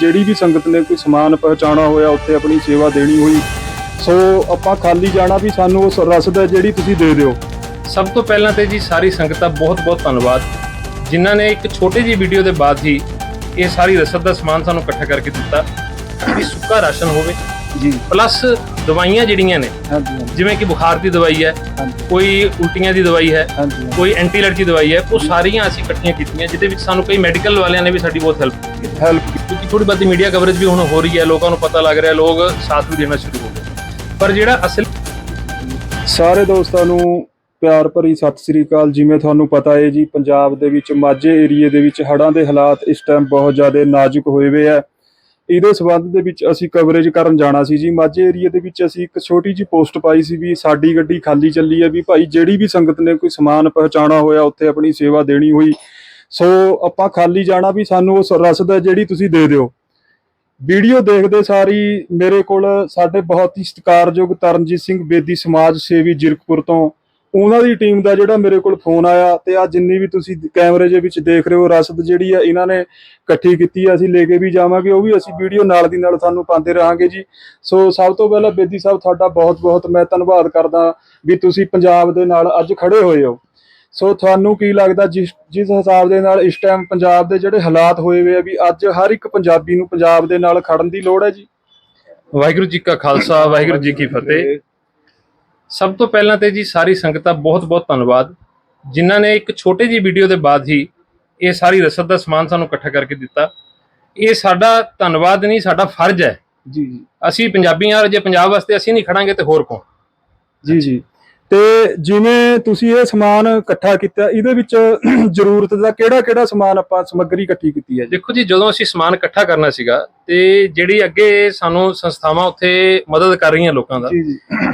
ਜਿਹੜੀ ਵੀ ਸੰਗਤ ਨੇ ਕੋਈ ਸਮਾਨ ਪਹੁੰਚਾਉਣਾ ਹੋਇਆ, ਉੱਥੇ ਆਪਣੀ ਸੇਵਾ ਦੇਣੀ ਹੋਈ। ਸੋ ਆਪਾਂ ਖਾਲੀ ਜਾਣਾ ਵੀ ਸਾਨੂੰ ਉਸ ਰਸਦ ਹੈ ਜਿਹੜੀ ਤੁਸੀਂ ਦੇ ਦਿਓ। ਸਭ ਤੋਂ ਪਹਿਲਾਂ ਤੇ ਜੀ ਸਾਰੀ ਸੰਗਤ ਦਾ ਬਹੁਤ-ਬਹੁਤ ਧੰਨਵਾਦ। ਜਿਨ੍ਹਾਂ ਨੇ ਇੱਕ ਛੋਟੀ ਜਿਹੀ ਵੀਡੀਓ ਦੇ ਬਾਅਦ ਹੀ ਇਹ ਸਾਰੀ ਰਸਦ ਦਾ ਸਮਾਨ ਸਾਨੂੰ ਇਕੱਠਾ ਕਰਕੇ ਦਿੱਤਾ। ਕਿ ਸੁੱਕਾ ਰਾਸ਼ਨ ਹੋਵੇ ਜੀ। ਪਲੱਸ ਦਵਾਈਆਂ ਜਿਹੜੀਆਂ ਨੇ ਹਾਂਜੀ ਜਿਵੇਂ ਕਿ ਬੁਖਾਰ ਦੀ ਦਵਾਈ ਹੈ ਹਾਂਜੀ। ਕੋਈ ਉਲਟੀਆਂ ਦੀ ਦਵਾਈ ਹੈ ਹਾਂਜੀ ਹਾਂਜੀ। ਕੋਈ ਐਂਟੀ ਐਲਰਜੀ ਦਵਾਈ ਹੈ ਉਹ ਸਾਰੀਆਂ ਅਸੀਂ ਇਕੱਠੀਆਂ ਕੀਤੀਆਂ ਜਿਹਦੇ ਵਿੱਚ ਸਾਨੂੰ ਕਈ ਮੈਡੀਕਲ ਵਾਲਿਆਂ ਨੇ ਵੀ ਸਾਡੀ ਬਹੁਤ ਹੈਲਪ ਕੀਤੀ। ਹੈ ਹੈਲਪ ਕਿਉਂਕਿ ਥੋੜੀ ਬਹੁਤੀ ਮੀਡੀਆ ਕਵਰੇਜ ਵੀ ਹੁਣ ਹੋ ਰਹੀ ਹੈ ਲੋਕਾਂ ਨੂੰ ਪਤਾ ਲੱਗ ਰਿਹਾ ਲੋਕ ਸਾਥ ਵੀ ਦੇਣਾ ਸ਼ੁਰੂ ਹੋ ਗਏ। ਪਰ ਜਿਹੜਾ ਅਸਲ ਸਾਰੇ ਦੋਸਤਾਂ ਨੂੰ ਪਿਆਰ ਭਰੀ ਸਤਿ ਸ੍ਰੀ ਅਕਾਲ। ਜਿਵੇਂ ਤੁਹਾਨੂੰ ਪਤਾ ਹੈ ਜੀ ਪੰਜਾਬ ਦੇ ਵਿੱਚ ਮਾਝੇ ਏਰੀਏ ਦੇ ਵਿੱਚ ਹੜ੍ਹਾਂ ਦੇ ਹਾਲਾਤ ਇਸ ਟਾਈਮ ਬਹੁਤ ਜ਼ਿਆਦਾ ਨਾਜ਼ੁਕ ਹੋਏ ਹੋਏ ਆ ਇਹਦੇ ਸਬੰਧ ਦੇ ਵਿੱਚ ਅਸੀਂ ਕਵਰੇਜ ਕਰਨ ਜਾਣਾ ਸੀ ਜੀ। ਮਾਝੇ ਏਰੀਏ ਦੇ ਵਿੱਚ ਅਸੀਂ ਇੱਕ ਛੋਟੀ ਜੀ ਪੋਸਟ ਪਾਈ ਸੀ ਵੀ ਸਾਡੀ ਗੱਡੀ ਖਾਲੀ ਚੱਲੀ ਹੈ ਵੀ ਭਾਈ ਜਿਹੜੀ ਵੀ ਸੰਗਤ ਨੇ ਕੋਈ ਸਮਾਨ ਪਹੁੰਚਾਉਣਾ ਹੋਇਆ, ਉੱਥੇ ਆਪਣੀ ਸੇਵਾ ਦੇਣੀ ਹੋਈ। ਸੋ ਆਪਾਂ ਖਾਲੀ ਜਾਣਾ ਵੀ ਸਾਨੂੰ ਉਸ ਰਸਦ ਹੈ ਜਿਹੜੀ ਤੁਸੀਂ ਦੇ ਦਿਓ। ਵੀਡੀਓ ਦੇਖਦੇ ਸਾਰੀ ਮੇਰੇ ਕੋਲ ਸਾਡੇ ਬਹੁਤ ਹੀ ਸਤਿਕਾਰਯੋਗ ਤਰਨਜੀਤ ਸਿੰਘ ਬੇਦੀ ਸਮਾਜ ਸੇਵੀ ਜਿਰਕਪੁਰ ਤੋਂ ਉਹਨਾਂ ਦੀ ਟੀਮ ਦਾ ਜਿਹੜਾ ਮੇਰੇ ਕੋਲ ਫੋਨ ਆਇਆ ਤੇ ਆ ਜਿੰਨੀ ਵੀ ਤੁਸੀਂ ਕੈਮਰੇ ਦੇ ਵਿੱਚ ਦੇਖ ਰਹੇ ਹੋ, ਰਸਦ ਜਿਹੜੀ ਆ, ਇਹਨਾਂ ਨੇ ਇਕੱਠੀ ਕੀਤੀ ਆ, ਅਸੀਂ ਲੈ ਕੇ ਵੀ ਜਾਵਾਂਗੇ, ਉਹ ਵੀ ਅਸੀਂ ਵੀਡੀਓ ਨਾਲ ਦੀ ਨਾਲ ਤੁਹਾਨੂੰ ਪਾਉਂਦੇ ਰਹਾਂਗੇ ਜੀ। ਸੋ ਸਭ ਤੋਂ ਪਹਿਲਾਂ ਬੇਦੀ ਸਾਹਿਬ, ਤੁਹਾਡਾ ਬਹੁਤ-ਬਹੁਤ ਮੈਂ ਧੰਨਵਾਦ ਕਰਦਾ ਵੀ ਤੁਸੀਂ ਪੰਜਾਬ ਦੇ ਨਾਲ ਅੱਜ ਖੜੇ ਹੋਏ ਹੋ। ਸੋ ਤੁਹਾਨੂੰ ਕੀ ਲੱਗਦਾ ਜਿਸ ਜਿਸ ਹਿਸਾਬ ਦੇ ਨਾਲ ਇਸ ਟਾਈਮ ਪੰਜਾਬ ਦੇ ਜਿਹੜੇ ਹਾਲਾਤ ਹੋਏ ਹੋਏ ਆ ਵੀ ਅੱਜ ਹਰ ਇੱਕ ਪੰਜਾਬੀ ਨੂੰ ਪੰਜਾਬ ਦੇ ਨਾਲ ਖੜਨ ਦੀ ਲੋੜ ਹੈ ਜੀ? ਵਾਹਿਗੁਰੂ ਜੀ ਕਾ ਖਾਲਸਾ, ਵਾਹਿਗੁਰੂ ਜੀ ਕੀ ਫਤਿਹ। ਸਭ ਤੋਂ ਪਹਿਲਾਂ ਤੇ ਜੀ ਸਾਰੀ ਸੰਗਤ ਦਾ ਬਹੁਤ-ਬਹੁਤ ਧੰਨਵਾਦ। ਜਿਨ੍ਹਾਂ ਨੇ ਇੱਕ ਛੋਟੀ ਜਿਹੀ ਵੀਡੀਓ ਦੇ ਬਾਅਦ ਹੀ ਇਹ ਸਾਰੀ ਰਸਦ ਦਾ ਸਮਾਨ ਸਾਨੂੰ ਇਕੱਠਾ ਕਰਕੇ ਦਿੱਤਾ। ਇਹ ਸਾਡਾ ਧੰਨਵਾਦ ਨਹੀਂ ਸਾਡਾ ਫਰਜ਼ ਹੈ। ਜੀ ਜੀ। ਅਸੀਂ ਪੰਜਾਬੀ ਹਾਂ ਜੇ ਪੰਜਾਬ ਵਾਸਤੇ ਅਸੀਂ ਨਹੀਂ ਖੜਾਂਗੇ ਤੇ ਹੋਰ ਕੌਣ? ਜੀ ਜੀ। ਤੇ ਜਿਵੇਂ ਤੁਸੀਂ ਇਹ ਸਮਾਨ ਇਕੱਠਾ ਕੀਤਾ ਇਹਦੇ ਵਿੱਚ ਜ਼ਰੂਰਤ ਦਾ ਕਿਹੜਾ ਕਿਹੜਾ ਸਮਾਨ ਆਪਾਂ ਸਮੱਗਰੀ ਇਕੱਠੀ ਕੀਤੀ ਹੈ ਜੀ? ਦੇਖੋ ਜੀ ਜਦੋਂ ਅਸੀਂ ਸਮਾਨ ਇਕੱਠਾ ਕਰਨਾ ਸੀਗਾ ਤੇ ਜਿਹੜੀ ਅੱਗੇ ਸਾਨੂੰ ਸੰਸਥਾਵਾਂ ਉੱਥੇ ਮਦਦ ਕਰ ਰਹੀਆਂ ਲੋਕਾਂ ਦਾ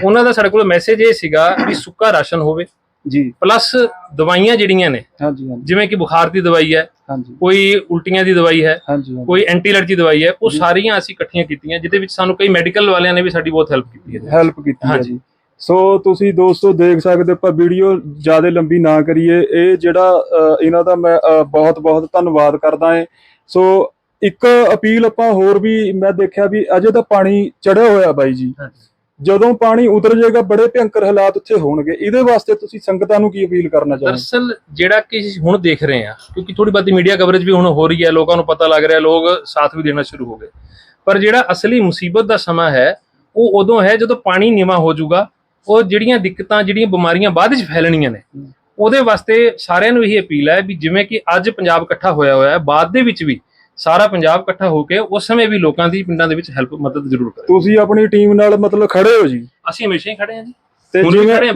ਉਹਨਾਂ ਦਾ ਸਾਡੇ ਕੋਲ ਮੈਸੇਜ ਇਹ ਸੀਗਾ ਵੀ ਸੁੱਕਾ ਰਾਸ਼ਨ ਹੋਵੇ। ਜੀ। ਪਲੱਸ ਦਵਾਈਆਂ ਜਿਹੜੀਆਂ ਨੇ ਹਾਂਜੀ ਹਾਂਜੀ। ਜਿਵੇਂ ਕਿ ਬੁਖਾਰ ਦੀ ਦਵਾਈ ਹੈ ਹਾਂਜੀ। ਕੋਈ ਉਲਟੀਆਂ ਦੀ ਦਵਾਈ ਹੈ ਹਾਂਜੀ। ਕੋਈ ਐਂਟੀ ਐਲਰਜੀ ਦਵਾਈ ਹੈ ਉਹ। ਸਾਰੀਆਂ ਅਸੀਂ ਇਕੱਠੀਆਂ ਕੀਤੀਆਂ ਜਿਹਦੇ ਵਿੱਚ ਸਾਨੂੰ ਕਈ ਮੈਡੀਕਲ ਵਾਲਿਆਂ ਨੇ ਵੀ ਸਾਡੀ ਬਹੁਤ ਹੈਲਪ ਕੀਤੀ ਹੈ। ਹੈਲਪ ਕੀਤੀ ਹੈ। ਜੀ। ਸੋ ਤੁਸੀਂ ਦੋਸਤੋ ਦੇਖ ਸਕਦੇ ਹੋ ਆਪਾਂ ਵੀਡੀਓ ਜ਼ਿਆਦਾ ਲੰਬੀ ਨਾ ਕਰੀਏ। ਇਹ ਜਿਹੜਾ ਇਹਨਾਂ ਦਾ ਮੈਂ ਬਹੁਤ ਬਹੁਤ ਧੰਨਵਾਦ ਕਰਦਾ ਹਾਂ। ਸੋ ਇੱਕ ਅਪੀਲ ਆਪਾਂ ਹੋਰ ਵੀ ਮੈਂ ਦੇਖਿਆ ਵੀ ਅਜੇ ਤਾਂ ਪਾਣੀ ਚੜਿਆ ਹੋਇਆ ਬਾਈ ਜੀ। ਜਦੋਂ ਪਾਣੀ ਉਤਰ ਜਾਏਗਾ ਬੜੇ ਭਿਅੰਕਰ ਹਾਲਾਤ ਉੱਥੇ ਹੋਣਗੇ। ਇਹਦੇ ਵਾਸਤੇ ਤੁਸੀਂ ਸੰਗਤਾਂ ਨੂੰ ਕੀ ਅਪੀਲ ਕਰਨਾ ਚਾਹੁੰਦੇ ਦਰਅਸਲ ਜਿਹੜਾ ਕਿ ਹੁਣ ਦੇਖ ਰਹੇ ਹਾਂ ਕਿਉਂਕਿ ਥੋੜੀ ਬਹੁਤੀ ਮੀਡੀਆ ਕਵਰੇਜ ਵੀ ਹੁਣ ਹੋ ਰਹੀ ਹੈ ਲੋਕਾਂ ਨੂੰ ਪਤਾ ਲੱਗ ਰਿਹਾ ਲੋਕ ਸਾਥ ਵੀ ਦੇਣਾ ਸ਼ੁਰੂ ਹੋ ਗਏ। ਪਰ ਜਿਹੜਾ ਅਸਲੀ ਮੁਸੀਬਤ ਦਾ ਸਮਾਂ ਹੈ ਉਹ ਉਦੋਂ ਹੈ ਜਦੋਂ ਪਾਣੀ ਨੀਵਾਂ ਹੋ ਜਾਊਗਾ ਉਹ ਜਿਹੜੀਆਂ ਦਿੱਕਤਾਂ ਜਿਹੜੀਆਂ ਬਿਮਾਰੀਆਂ ਬਾਅਦ ਵਿੱਚ ਫੈਲਣੀਆਂ ਨੇ ਉਹਦੇ ਵਾਸਤੇ ਸਾਰਿਆਂ ਨੂੰ ਇਹੀ ਅਪੀਲ ਹੈ ਵੀ ਜਿਵੇਂ ਕਿ ਅੱਜ ਪੰਜਾਬ ਇਕੱਠਾ ਹੋਇਆ ਹੋਇਆ ਹੈ ਬਾਅਦ ਦੇ ਵਿੱਚ ਵੀ ਸਾਰਾ ਪੰਜਾਬ ਇਕੱਠਾ ਹੋ ਕੇ ਉਸ ਸਮੇਂ ਵੀ ਲੋਕਾਂ ਦੀ ਪਿੰਡਾਂ ਦੇ ਵਿੱਚ ਹੈਲਪ ਮਦਦ ਜ਼ਰੂਰ ਕਰੇ। ਤੁਸੀਂ ਆਪਣੀ ਟੀਮ ਨਾਲ ਮਤਲਬ ਖੜੇ ਹੋ ਜੀ? ਅਸੀਂ ਹਮੇਸ਼ਾ ਹੀ ਖੜੇ ਹਾਂ ਜੀ। ਤੇ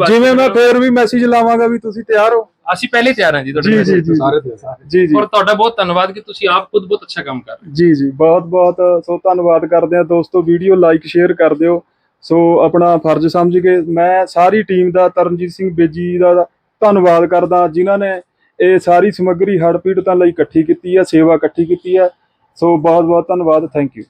ਜਿਵੇਂ ਮੈਂ ਫੇਰ ਵੀ ਮੈਸੇਜ ਲਾਵਾਂਗਾ ਵੀ ਤੁਸੀਂ ਤਿਆਰ ਹੋ। ਅਸੀਂ ਪਹਿਲੇ ਤਿਆਰ ਹਾਂ ਜੀ ਤੁਹਾਡੇ ਜੀ ਸਾਰੇ ਦੇ ਸਾਰੇ। ਜੀ ਜੀ। ਔਰ ਤੁਹਾਡਾ ਬਹੁਤ ਧੰਨਵਾਦ ਕਿ ਤੁਸੀਂ ਆਪ ਖੁਦ ਬਹੁਤ ਅੱਛਾ ਕੰਮ ਕਰ ਰਹੇ ਹੋ। ਜੀ ਜੀ। ਬਹੁਤ ਬਹੁਤ ਸੋ ਧੰਨਵਾਦ ਕਰਦੇ ਆ ਦੋਸਤੋ। ਵੀਡੀਓ ਲਾਈਕ ਸ਼ੇਅਰ ਕਰ ਦਿਓ। ਸੋ ਆਪਣਾ ਫਰਜ਼ ਸਮਝ ਕੇ ਮੈਂ ਸਾਰੀ ਟੀਮ ਦਾ, ਤਰਨਜੀਤ ਸਿੰਘ ਬੇਜੀ ਦਾ ਧੰਨਵਾਦ ਕਰਦਾ, ਜਿਨ੍ਹਾਂ ਨੇ ਇਹ ਸਾਰੀ ਸਮੱਗਰੀ ਹੜ੍ਹ ਪੀੜਤਾਂ ਲਈ ਇਕੱਠੀ ਕੀਤੀ ਹੈ, ਸੇਵਾ ਇਕੱਠੀ ਕੀਤੀ ਹੈ। ਸੋ ਬਹੁਤ ਬਹੁਤ ਧੰਨਵਾਦ ਥੈਂਕ ਯੂ